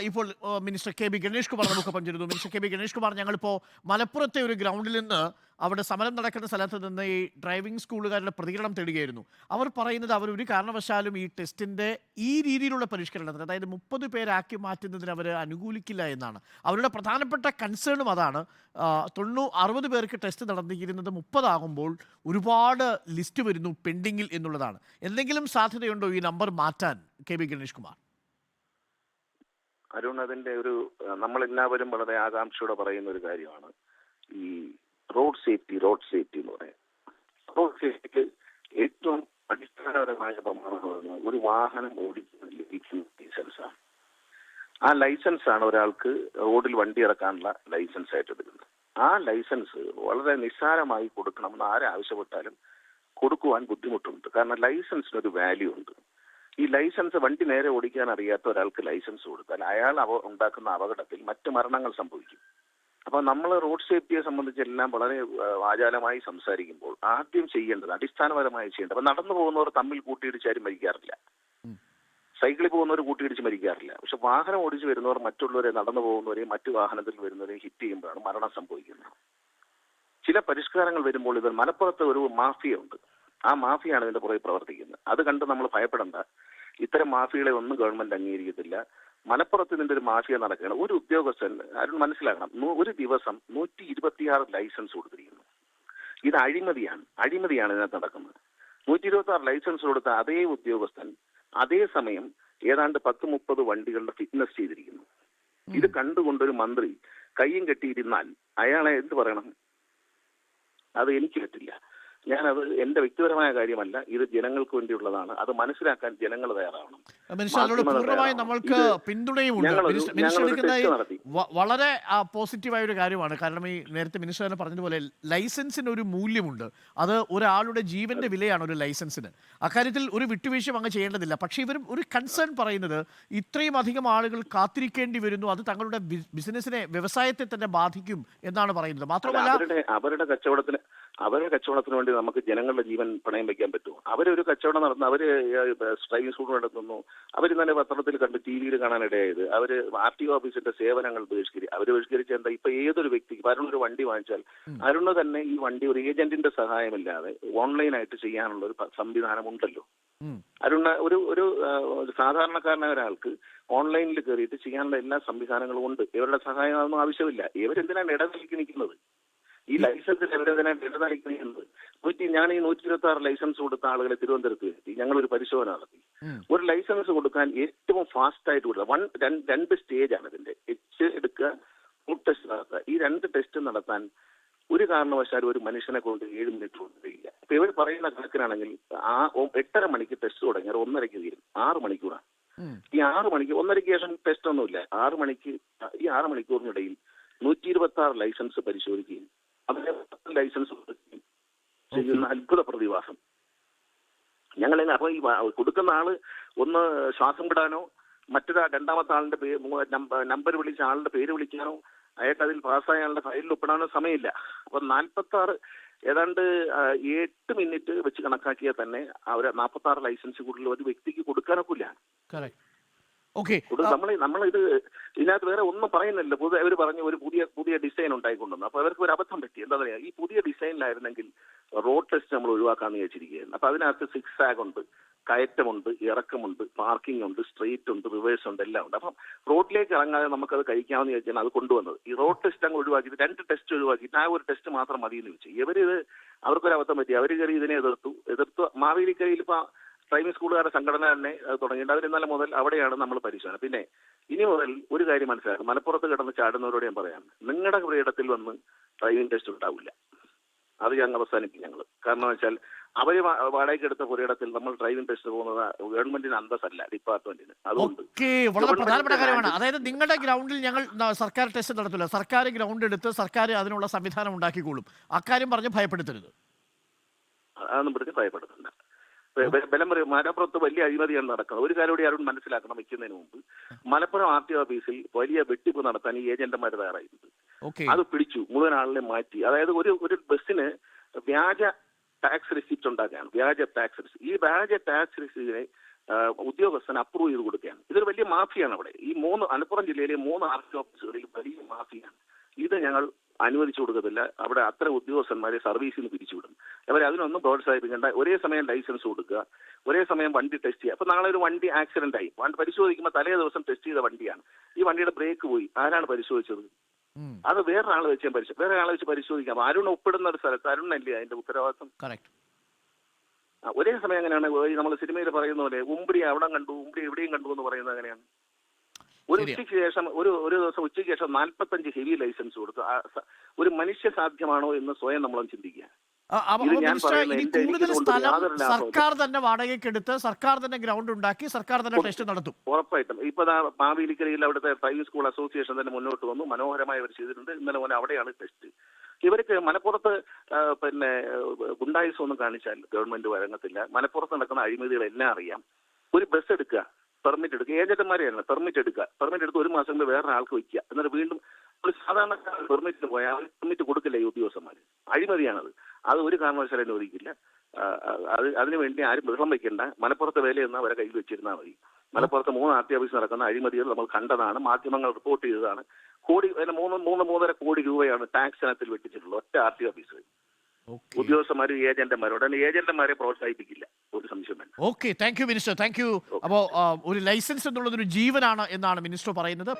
ഇപ്പോൾ minister K B Ganesh Kumar നമുക്ക് പഞ്ചിരുന്നു minister K B Ganesh Kumar ഞങ്ങളിപ്പോൾ മലപ്പുറത്തെ ഒരു ഗ്രൗണ്ടിൽ നിന്ന് അവിടെ സമരം നടക്കുന്ന സ്ഥലത്ത് നിന്ന് ഈ ഡ്രൈവിംഗ് സ്കൂളുകാരുടെ പ്രതികരണം തേടുകയായിരുന്നു. അവർ പറയുന്നത് അവർ ഒരു കാരണവശാലും ഈ ടെസ്റ്റിന്റെ ഈ രീതിയിലുള്ള പരിഷ്കരണത്തിന് അതായത് മുപ്പത് പേരാക്കി മാറ്റുന്നതിന് അവർ അനുകൂലിക്കില്ല എന്നാണ്. അവരുടെ പ്രധാനപ്പെട്ട കൺസേണും അതാണ്. തൊണ്ണൂ അറുപത് പേർക്ക് ടെസ്റ്റ് നടന്നിരിക്കുന്നത് മുപ്പതാകുമ്പോൾ ഒരുപാട് ലിസ്റ്റ് വരുന്നു പെൻഡിങ്ങിൽ എന്നുള്ളതാണ്. എന്തെങ്കിലും സാധ്യതയുണ്ടോ ഈ നമ്പർ മാറ്റാൻ കെ ബി ഗണേഷ് കുമാർ അരുൺ അതിന്റെ ഒരു നമ്മളെല്ലാവരും വളരെ ആകാംക്ഷയോടെ പറയുന്ന ഒരു കാര്യമാണ്. ഈ റോഡ് സേഫ്റ്റി റോഡ് സേഫ്റ്റി എന്ന് പറയാം റോഡ് സേഫ്റ്റിക്ക് ഏറ്റവും അടിസ്ഥാനപരമായ പ്രമാണം ഒരു വാഹനം ഓടിക്കുന്ന ലഭിക്കുന്ന ലൈസൻസാണ് ആ ലൈസൻസ് ആണ് ഒരാൾക്ക് റോഡിൽ വണ്ടി ഇറക്കാനുള്ള ലൈസൻസ് ആയിട്ട് എടുക്കുന്നത്. ആ ലൈസൻസ് വളരെ നിസ്സാരമായി കൊടുക്കണമെന്ന് ആരാവശ്യപ്പെട്ടാലും കൊടുക്കുവാൻ ബുദ്ധിമുട്ടുണ്ട്. കാരണം ലൈസൻസിന് ഒരു വാല്യൂ ഉണ്ട്. ഈ ലൈസൻസ് വണ്ടി നേരെ ഓടിക്കാൻ അറിയാത്ത ഒരാൾക്ക് ലൈസൻസ് കൊടുത്താൽ അയാൾ അവ ഉണ്ടാക്കുന്ന അപകടത്തിൽ മറ്റ് മരണങ്ങൾ സംഭവിക്കും. അപ്പൊ നമ്മൾ റോഡ് സേഫ്റ്റിയെ സംബന്ധിച്ചെല്ലാം വളരെ ആചാരമായി സംസാരിക്കുമ്പോൾ ആദ്യം ചെയ്യേണ്ടത് അടിസ്ഥാനപരമായി ചെയ്യേണ്ടത് അപ്പൊ നടന്നു പോകുന്നവർ തമ്മിൽ കൂട്ടിയിടിച്ചാരും മരിക്കാറില്ല. സൈക്കിളിൽ പോകുന്നവർ കൂട്ടിയിടിച്ച് മരിക്കാറില്ല. പക്ഷെ വാഹനം ഓടിച്ച് വരുന്നവർ മറ്റുള്ളവരെ നടന്നു പോകുന്നവരെയും മറ്റു വാഹനത്തിൽ വരുന്നവരെയും ഹിറ്റ് ചെയ്യുമ്പോഴാണ് മരണം സംഭവിക്കുന്നത്. ചില പരിഷ്കാരങ്ങൾ വരുമ്പോൾ ഇവർ മലപ്പുറത്ത് ഒരു മാഫിയ ഉണ്ട്. ആ മാഫിയാണ് ഇതിന്റെ പുറകെ പ്രവർത്തിക്കുന്നത്. അത് കണ്ട് നമ്മൾ ഭയപ്പെടേണ്ട. ഇത്തരം മാഫികളെ ഒന്നും ഗവൺമെന്റ് അംഗീകരിക്കത്തില്ല. മലപ്പുറത്ത് ഇതിന്റെ ഒരു മാഫിയ നടക്കുകയാണ്. ഒരു ഉദ്യോഗസ്ഥൻ ആരും മനസ്സിലാക്കണം ഒരു ദിവസം നൂറ്റി ഇരുപത്തിയാറ് ലൈസൻസ് കൊടുത്തിരിക്കുന്നു. ഇത് അഴിമതിയാണ്. അഴിമതിയാണ് ഇതിനകത്ത് നടക്കുന്നത്. നൂറ്റി ഇരുപത്തി ആറ് ലൈസൻസ് കൊടുത്ത അതേ ഉദ്യോഗസ്ഥൻ അതേ സമയം ഏതാണ്ട് പത്ത് മുപ്പത് വണ്ടികളുടെ ഫിറ്റ്നസ് ചെയ്തിരിക്കുന്നു. ഇത് കണ്ടുകൊണ്ടൊരു മന്ത്രി കയ്യും കെട്ടിയിരുന്നാൽ അയാളെ എന്ത് പറയണം? അത് എനിക്ക് പറ്റില്ല. ഞാനത് എന്റെ വ്യക്തിപരമായ കാര്യമല്ല ഇത് ജനങ്ങൾക്ക് വേണ്ടിയുള്ളതാണ്. അത് മനസ്സിലാക്കാൻ ജനങ്ങൾ തയ്യാറാവണം. പൂർണമായും നമ്മൾക്ക് വളരെ പോസിറ്റീവായ ഒരു കാര്യമാണ്. കാരണം ഈ നേരത്തെ മിനിസ്റ്റർ തന്നെ പറഞ്ഞതുപോലെ ലൈസൻസിന് ഒരു മൂല്യമുണ്ട്. അത് ഒരാളുടെ ജീവന്റെ വിലയാണ് ഒരു ലൈസൻസിന്. അക്കാര്യത്തിൽ ഒരു വിട്ടുവീഴ്ച അങ്ങ് ചെയ്യേണ്ടതില്ല. പക്ഷേ ഇവരും ഒരു കൺസേൺ പറയുന്നത് ഇത്രയും അധികം ആളുകൾ കാത്തിരിക്കേണ്ടി വരുന്നു. അത് തങ്ങളുടെ ബിസിനസിനെ ബിസിനസ്സിനെ വ്യവസായത്തെ തന്നെ ബാധിക്കും എന്നാണ് പറയുന്നത്. മാത്രമല്ല അവരുടെ കച്ചവടത്തിന് അവരുടെ കച്ചവടത്തിന് വേണ്ടി നമുക്ക് ജനങ്ങളുടെ ജീവൻ പണയം വെക്കാൻ പറ്റുമോ? അവരൊരു കച്ചവടം നടത്തുന്നു അവർ ഡ്രൈവിംഗ് സ്കൂൾ നടത്തുന്നു. അവർ ഇന്നലെ പത്രത്തിൽ കണ്ട് ടി വിയിൽ കാണാനിടയായത്. അവർ ആർ ടി ഓഫീസിന്റെ സേവനങ്ങൾ ബഹിഷ്കരി അവർ ബഹിഷ്കരിച്ച എന്താ ഇപ്പൊ ഏതൊരു വ്യക്തി അരുൺ ഒരു വണ്ടി വാങ്ങിച്ചാൽ അരുണ് തന്നെ ഈ വണ്ടി ഒരു ഏജന്റിന്റെ സഹായമില്ലാതെ ഓൺലൈനായിട്ട് ചെയ്യാനുള്ള ഒരു സംവിധാനം ഉണ്ടല്ലോ അരുണ് ഒരു ഒരു സാധാരണക്കാരനായ ഒരാൾക്ക് ഓൺലൈനിൽ കയറിയിട്ട് ചെയ്യാനുള്ള എല്ലാ സംവിധാനങ്ങളും ഉണ്ട്. ഇവരുടെ സഹായം അതൊന്നും ആവശ്യമില്ല. ഇവരെന്തിനാണ് ഇടനിലയ്ക്ക് നിൽക്കുന്നത്? ഈ ലൈസൻസ് ഇവരെന്തിനാണ് ഇടനിലയ്ക്ക് നിൽക്കുന്നത് നൂറ്റി ഞാൻ ഈ നൂറ്റി ഇരുപത്തി ആറ് ലൈസൻസ് കൊടുത്ത ആളുകളെ തിരുവനന്തപുരത്ത് വരുത്തി ഒരു പരിശോധന നടത്തി. ഒരു ലൈസൻസ് കൊടുക്കാൻ ഏറ്റവും ഫാസ്റ്റ് ആയിട്ട് കൊടുക്കുക. വൺ രണ്ട് രണ്ട് സ്റ്റേജ് ആണ് ഇതിന്റെ. എച്ച് എടുക്കുക ഫുഡ് ടെസ്റ്റ് നടത്തുക. ഈ രണ്ട് ടെസ്റ്റ് നടത്താൻ ഒരു കാരണവശാലും ഒരു മനുഷ്യനെ കൊണ്ട് ഏഴ് മിനിറ്റ് കൊണ്ടില്ല ഇപ്പൊ ഇവർ പറയുന്ന കണക്കിനാണെങ്കിൽ ആ എട്ടര മണിക്ക് ടെസ്റ്റ് തുടങ്ങിയാൽ ഒന്നരയ്ക്ക് തീരും. ആറ് മണിക്കൂറാണ്. ഈ ആറ് മണിക്ക് ഒന്നരയ്ക്ക് ശേഷം ടെസ്റ്റ് ഒന്നുമില്ല. ആറ് മണിക്ക് ഈ ആറ് മണിക്കൂറിനിടയിൽ നൂറ്റി ഇരുപത്തി ആറ് ലൈസൻസ് പരിശോധിക്കുകയും അതിന് ലൈസൻസ് കൊടുക്കുകയും ചെയ്യുന്ന അത്ഭുത പ്രതിഭാസം ഞങ്ങൾ അപ്പൊ ഈ കൊടുക്കുന്ന ആൾ ഒന്ന് ശ്വാസം വിടാനോ മറ്റൊരാ രണ്ടാമത്തെ ആളിന്റെ പേര് നമ്പർ വിളിച്ച ആളുടെ പേര് വിളിക്കാനോ അയാൾക്ക് അതിൽ പാസ്സായ ആളുടെ ഫയലിൽ ഒപ്പിടാനോ സമയമില്ല അപ്പൊ നാൽപ്പത്തി ആറ് ഏതാണ്ട് എട്ട് മിനിറ്റ് വെച്ച് കണക്കാക്കിയാൽ തന്നെ അവർ നാൽപ്പത്തി ആറ് ലൈസൻസ് കൂടുതൽ ഒരു വ്യക്തിക്ക് കൊടുക്കാനൊക്കില്ല. Okay. നമ്മൾ നമ്മൾ ഇത് ഇതിനകത്ത് വേറെ ഒന്നും പറയുന്നില്ല. പുതിയ അവർ പറഞ്ഞു ഒരു പുതിയ പുതിയ ഡിസൈൻ ഉണ്ടായിക്കൊണ്ടുവന്നു. അപ്പൊ അവർക്ക് ഒരു അബദ്ധം പറ്റി. എന്താ പറയാ ഈ പുതിയ ഡിസൈനിലായിരുന്നെങ്കിൽ റോഡ് ടെസ്റ്റ് നമ്മൾ ഒഴിവാക്കാന്ന് വിചാരിച്ചിരിക്കുകയായിരുന്നു. അപ്പൊ അതിനകത്ത് സിക്സ് ആഗ് ഉണ്ട് കയറ്റമുണ്ട് ഇറക്കമുണ്ട് പാർക്കിംഗ് ഉണ്ട് സ്ട്രീറ്റ് ഉണ്ട് റിവേഴ്സ് ഉണ്ട് എല്ലാം ഉണ്ട്. അപ്പം റോഡിലേക്ക് ഇറങ്ങാതെ നമുക്കത് കഴിക്കാമെന്ന് ചോദിച്ചാൽ അത് കൊണ്ടുവന്നത്. ഈ റോഡ് ടെസ്റ്റ് അങ്ങ് ഒഴിവാക്കിയിട്ട് രണ്ട് ടെസ്റ്റ് ഒഴിവാക്കിയിട്ട് ആ ഒരു ടെസ്റ്റ് മാത്രം മതി എന്ന് വെച്ചു. ഇവരിത് അവർക്കൊരു അബദ്ധം പറ്റി. അവർ കയറി ഇതിനെ എതിർത്തു. എതിർത്ത് മാവേലിക്കരയിൽ ഇപ്പൊ ഡ്രൈവിംഗ് സ്കൂളുകാരുടെ സംഘടന തന്നെ തുടങ്ങിയിട്ടുണ്ട്. തുടങ്ങിയിട്ട് അവർ ഇന്നലെ മുതൽ അവിടെയാണ് നമ്മൾ പരിശോധന. പിന്നെ ഇനി മുതൽ ഒരു കാര്യം മനസ്സിലാക്കും മലപ്പുറത്ത് കിടന്ന് ചാടുന്നവരോട് ഞാൻ പറയാം. നിങ്ങളുടെ ഇടത്തിൽ വന്ന് ഡ്രൈവിംഗ് ടെസ്റ്റ് ഉണ്ടാവില്ല. അത് ഞങ്ങൾ അവസാനിപ്പിക്കും ഞങ്ങൾ കാരണം വെച്ചാൽ അവർ വാ- വാടകയ്ക്ക് എടുത്ത പുരയിടത്തിൽ നമ്മൾ ഡ്രൈവിംഗ് ടെസ്റ്റ് പോകുന്നത് ഗവൺമെന്റിന് അന്തസ്സല്ല ഡിപ്പാർട്ട്മെന്റിന് അതുകൊണ്ട് വളരെ പ്രധാനപ്പെട്ട കാര്യമാണ്. അതായത് നിങ്ങളുടെ ഗ്രൗണ്ടിൽ ഞങ്ങൾ സർക്കാർ ടെസ്റ്റ് നടത്തില്ല. സർക്കാർ ഗ്രൗണ്ട് എടുത്ത് സർക്കാർ അതിനുള്ള സംവിധാനം ഉണ്ടാക്കിക്കോളും. അക്കാര്യം പറഞ്ഞ് ഭയപ്പെടുത്തരുത്. അതൊന്നും പിടിച്ച് ഭയപ്പെടുത്തില്ല ബലം പറയും മലപ്പുറത്ത് വലിയ അഴിമതിയാണ് നടക്കുന്നത്. ഒരു കാര്യം കൂടി ആരും മനസ്സിലാക്കണം വെക്കുന്നതിന് മുമ്പ്. മലപ്പുറം ആർ ടി ഓഫീസിൽ വലിയ വെട്ടിപ്പ് നടത്താൻ ഈ ഏജന്റുമാർ തയ്യാറായിട്ടുണ്ട്. അത് പിടിച്ചു മുഴുവൻ ആളിനെ മാറ്റി. അതായത് ഒരു ഒരു ബസ്സിന് വ്യാജ ടാക്സ് റിസിപ്റ്റ് ഉണ്ടാക്കുകയാണ്. വ്യാജ ടാക്സ് റിസിപ്റ്റ്. ഈ വ്യാജ ടാക്സ് റിസിപ്റ്റിനെ ഉദ്യോഗസ്ഥന് ഉദ്യോഗസ്ഥൻ അപ്രൂവ് ചെയ്ത് കൊടുക്കുകയാണ്. ഇതൊരു വലിയ മാഫിയാണ് അവിടെ. ഈ മൂന്ന് മലപ്പുറം ജില്ലയിലെ മൂന്ന് ആർ ടി ഓഫീസുകളിൽ വലിയ മാഫിയാണ്. ഇത് ഞങ്ങൾ അനുവദിച്ചു കൊടുക്കത്തില്ല. അവിടെ അത്ര ഉദ്യോഗസ്ഥന്മാരെ സർവീസിൽ നിന്ന് പിരിച്ചുവിടും. അവർ അതിനൊന്നും പ്രോത്സാഹിപ്പിക്കേണ്ട. ഒരേ സമയം ലൈസൻസ് കൊടുക്കുക. ഒരേ സമയം വണ്ടി ടെസ്റ്റ് ചെയ്യുക. അപ്പൊ നാളെ ഒരു വണ്ടി ആക്സിഡന്റ് ആയി. വണ്ടി പരിശോധിക്കുമ്പോൾ തലേ ദിവസം ടെസ്റ്റ് ചെയ്ത വണ്ടിയാണ്. ഈ വണ്ടിയുടെ ബ്രേക്ക് പോയി. ആരാണ് പരിശോധിച്ചത്? അത് വേറൊരാൾ വെച്ച് ഞാൻ പരിശോ വേറെ ആളെ വെച്ച് പരിശോധിക്കാം. അരുൺ ഒപ്പിടുന്ന ഒരു സ്ഥലത്ത്. അരുണല്ലേ അതിന്റെ ഉത്തരവാദിത്വം? ഒരേ സമയം അങ്ങനെയാണ് നമ്മൾ സിനിമയിൽ പറയുന്ന പോലെ ഉമ്പിടി അവിടെ കണ്ടു ഉമ്പിടി എവിടെയും കണ്ടു എന്ന് പറയുന്നത് അങ്ങനെയാണ് ഒരു. ഉച്ചയ്ക്ക് ശേഷം ഒരു ഒരു ദിവസം ഉച്ചയ്ക്ക് ശേഷം നാൽപ്പത്തഞ്ച് ഹെവി ലൈസൻസ് കൊടുത്തു ഒരു മനുഷ്യ സാധ്യമാണോ എന്ന് സ്വയം നമ്മളൊന്ന് ചിന്തിക്കുക. കൂടുതൽ സ്ഥലം സർക്കാർ തന്നെ വാടകയ്ക്കെടുത്ത് സർക്കാർ തന്നെ ഗ്രൗണ്ട് ഉണ്ടാക്കി സർക്കാർ തന്നെ ടെസ്റ്റ് നടത്തും. ഉറപ്പായിട്ടും. ഇപ്പൊ ദാ മാവേലിക്കരയിൽ അവിടുത്തെ ഡ്രൈവിംഗ് സ്കൂൾ അസോസിയേഷൻ തന്നെ മുന്നോട്ട് വന്നു. മനോഹരമായി അവർ ചെയ്തിട്ടുണ്ട്. ഇന്നലെ പോലെ അവിടെയാണ് ടെസ്റ്റ് ഇവർക്ക് മലപ്പുറത്ത് പിന്നെ ഗുണ്ടായുസം ഒന്നും കാണിച്ചാൽ ഗവൺമെന്റ് വഴങ്ങത്തില്ല. മലപ്പുറത്ത് നടക്കുന്ന അഴിമതികളെല്ലാം അറിയാം. ഒരു ബസ് എടുക്കുക. ഏജന്റുമാരെയല്ല പെർമിറ്റ് എടുക്കുക. പെർമിറ്റ് എടുത്ത് ഒരു മാസം വേറെ ആൾക്ക് വയ്ക്കുക എന്നിട്ട് വീണ്ടും ഒരു സാധാരണ പെർമിറ്റിന് പോയാൽ അവർ പെർമിറ്റ് കൊടുക്കില്ല ഈ ഉദ്യോഗസ്ഥന്മാർ അഴിമതിയാണത്. അത് ഒരു കാരണവശാലും അനുവദിക്കില്ല അത് അതിനുവേണ്ടി ആരും ബഹളം വെക്കേണ്ട. മലപ്പുറത്തെ എന്ന് അവരെ കയ്യിൽ വെച്ചിരുന്നാൽ മതി. മലപ്പുറത്ത് മൂന്ന് ആർ നടക്കുന്ന അഴിമതികൾ നമ്മൾ കണ്ടതാണ്. മാധ്യമങ്ങൾ റിപ്പോർട്ട് ചെയ്തതാണ്. കോടി മൂന്ന് മൂന്ന് മൂന്നര കോടി രൂപയാണ് ടാക്സ് ഇനത്തിൽ വെട്ടിച്ചിട്ടുള്ളത്. ഒറ്റ ആർ ടി ഓഫീസ് ഉദ്യോഗസ്ഥന്മാരും ഏജന്റുമാരും ഉടനെ ഏജന്റുമാരെ പ്രോത്സാഹിപ്പിക്കില്ല. ഒരു സംശയം okay thank you minister thank you അപ്പോൾ ഒരു ലൈസൻസ് എന്നുള്ളത് ഒരു ജീവനാണ് എന്നാണ് മിനിസ്റ്റർ പറയുന്നത്.